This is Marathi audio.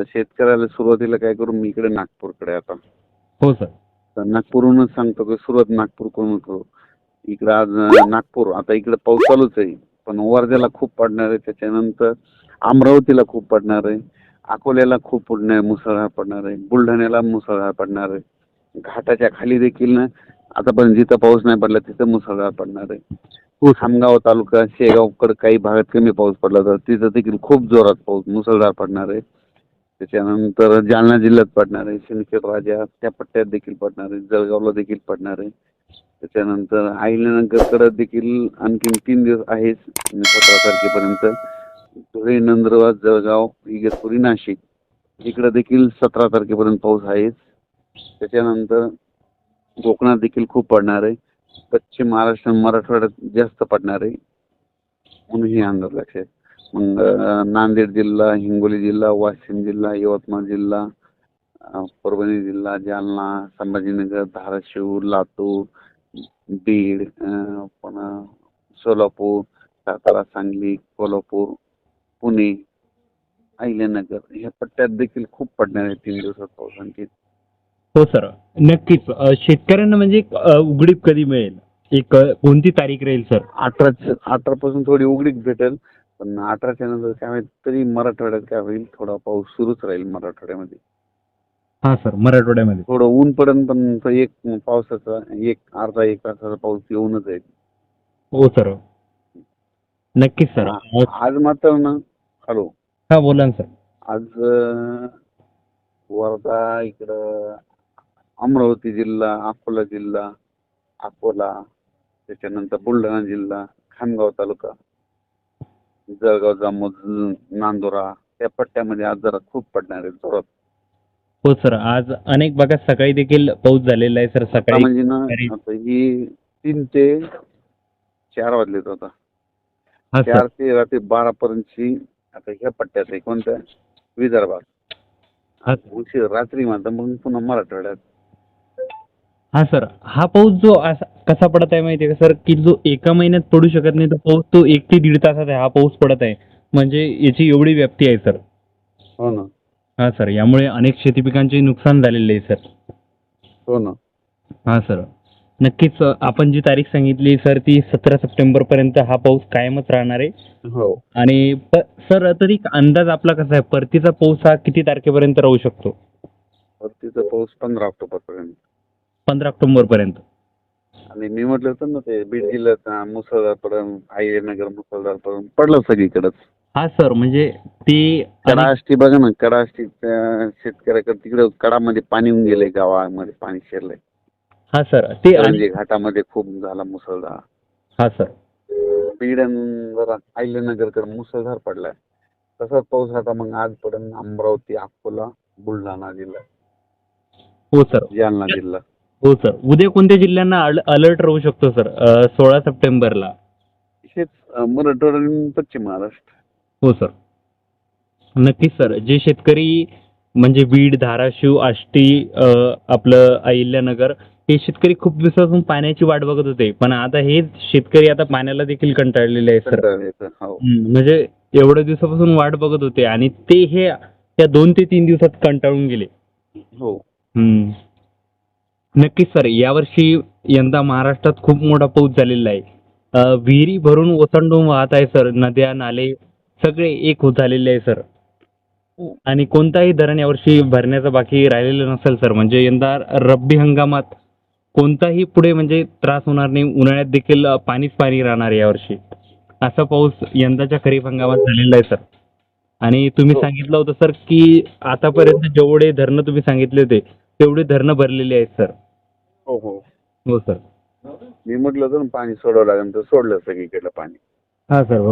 तर शेतकऱ्याला सुरुवातीला काय करू मी इकडे नागपूरकडे आता. हो सर. तर नागपूरहूनच सांगतो की सुरुवात नागपूरकडून करू इकडं आज नागपूर आता इकडे पाऊस चालूच आहे. पण वर्ध्याला खूप पडणार आहे त्याच्यानंतर अमरावतीला खूप पडणार आहे. अकोल्याला खूप पडणार मुसळधार पडणार आहे. बुलढाण्याला मुसळधार पडणार आहे. घाटाच्या खाली देखील ना आतापर्यंत जिथं पाऊस नाही पडला तिथं मुसळधार पडणार आहे. खामगाव तालुका शेगावकडे काही भागात कमी पाऊस पडला तर तिथं देखील खूप जोरात पाऊस मुसळधार पडणार आहे. त्याच्यानंतर जालना जिल्ह्यात पडणार आहे सिंदखेड राजा त्या पट्ट्यात देखील पडणार आहे जळगावला देखील पडणार आहे. त्याच्यानंतर अहिल्यानगरकडे देखील आणखीन तीन दिवस आहेच म्हणजे सतरा तारखेपर्यंत. धुळे नंदुरबार जळगाव इगतपुरी नाशिक इकडे देखील सतरा तारखेपर्यंत पाऊस आहेच त्याच्यानंतर कोकणात देखील खूप पडणार आहे. पश्चिम महाराष्ट्र मराठवाड्यात जास्त पडणार आहे. म्हणून हे अंदाज लक्षात नांदेड जिल्हा हिंगोली जिल्हा वाशिम जिल्हा यवतमाळ जिल्हा परभणी जिल्हा जालना संभाजीनगर धाराशिव लातूर बीड पुन्हा सोलापूर सातारा सांगली कोल्हापूर पुणे अहिल्यानगर ह्या पट्ट्यात देखील खूप पडणार आहे तीन दिवसात पाऊस आणखी हो सर. नक्कीच. शेतकऱ्यांना म्हणजे उघडीप कधी मिळेल? एक कोणती तारीख राहील सर? अठरा अठरा पासून थोडी उघडीक भेटेल. पण अठराच्या नंतर काय माहीत तरी मराठवाड्यात काय होईल थोडा पाऊस सुरूच राहील मराठवाड्यामध्ये. हा सर मराठवाड्यामध्ये. थोडं ऊन पडेल पण तो एक पावसाचा एक अर्धा एक तासाचा पाऊस येऊनच जाईल. हो सर. नक्कीच सर. आज मात्र ना हॅलो. हा बोला ना सर. आज अं, वर्धा इकडं अमरावती जिल्हा अकोला जिल्हा अकोला त्याच्यानंतर बुलढाणा जिल्हा खामगाव तालुका. जळगाव जामोद नांदुरा त्या पट्ट्यामध्ये आज जरा खूप पडणार आहे. जोरात. हो सर आज अनेक भागात सकाळी देखील पाऊस झालेला आहे सर. आता सकाळी म्हणजे ना आता ही तीन ते चार वाजलेत आता. हा सर. चार ते रात्री बारा पर्यंतची आता ह्या पट्ट्यात आहे. कोणत्या? विदर्भात. हा उशीर रात्री म्हणता मग पुन्हा मराठवाड्यात. हा सर हा पाऊस जो असा कसा पडत आहे माहिती आहे का सर? की जो एका महिन्यात पडू शकत नाही तो पाऊस तो एक ते दीड तासात आहे हा पाऊस पडत आहे. म्हणजे याची एवढी व्याप्ती आहे सर. हो ना. हा सर यामुळे अनेक शेती पिकांचे नुकसान झालेले आहे सर. हो ना. हा सर. नक्कीच अ, आपण जी तारीख सांगितली सर ती सतरा सप्टेंबर पर्यंत हा पाऊस कायमच राहणार आहे. हो. आणि प- सर तरी एक अंदाज आपला कसा आहे? परतीचा पाऊस हा किती तारखेपर्यंत राहू शकतो? तिथं पाऊस पंधरा ऑक्टोबर पर्यंत पंधरा ऑक्टोबर पर्यंत आणि मी म्हटलं होतं ना ते बीड जिल्ह्यात अं, मुसळधार पर्यंत अहिल्यानगर मुसळधार पर्यंत पडलं सगळीकडंच. हा सर म्हणजे ते कडा आष्टी बघा ना कडा आष्टी शेतकऱ्याकडे तिकडे कडामध्ये पाणी येऊन गेले गावामध्ये पाणी शिरलंय. हा सर ते आणि- म्हणजे घाटामध्ये खूप झाला मुसळधार. हा सर. बीड आणि जरा मुसळधार पडलाय. तसाच पाऊस आता मग आज पडेल अमरावती अकोला बुलढाणा जिल्हा हो सर. जालना जिल्हा हो सर उद्या कोणत्या जिल्ह्यांना अलर्ट राहू शकतो सर सोळा सप्टेंबरला. हेच मराठवाडा आणि पश्चिम महाराष्ट्र. हो सर नक्कीच सर जे शेतकरी म्हणजे बीड धाराशिव आष्टी आपलं अहिल्यानगर हे शेतकरी खूप दिवसापासून पाण्याची वाट बघत होते. पण आता हे शेतकरी आता पाण्याला देखील कंटाळलेले आहे सर हो. म्हणजे एवढ्या दिवसापासून वाट बघत होते आणि ते हे त्या दोन ते तीन दिवसात कंटाळून गेले. हो. हम्म. नक्कीच सर यावर्षी यंदा महाराष्ट्रात खूप मोठा पाऊस झालेला आहे. विहिरी भरून ओसंडून वाहत आहे सर नद्या नाले सगळे एक होत झालेले आहे सर. आणि कोणताही धरण यावर्षी भरण्याचं बाकी राहिलेलं नसेल सर म्हणजे यंदा रब्बी हंगामात कोणताही पुढे म्हणजे त्रास होणार नाही उन्हाळ्यात देखील पाणीच पाणी राहणार यावर्षी. असा पाऊस यंदाच्या खरीप हंगामात झालेला आहे सर. आणि तुम्ही हो. सांगितलं होतं सर की आतापर्यंत जेवढे धरणं तुम्ही सांगितले होते तेवढे धरणं भरलेले आहेत सर. हो हो. हो सर. मी म्हटलं होतं ना पाणी सोडावं लागेल तर सोडलं सगळीकडलं पाणी. हां सर बरोबर.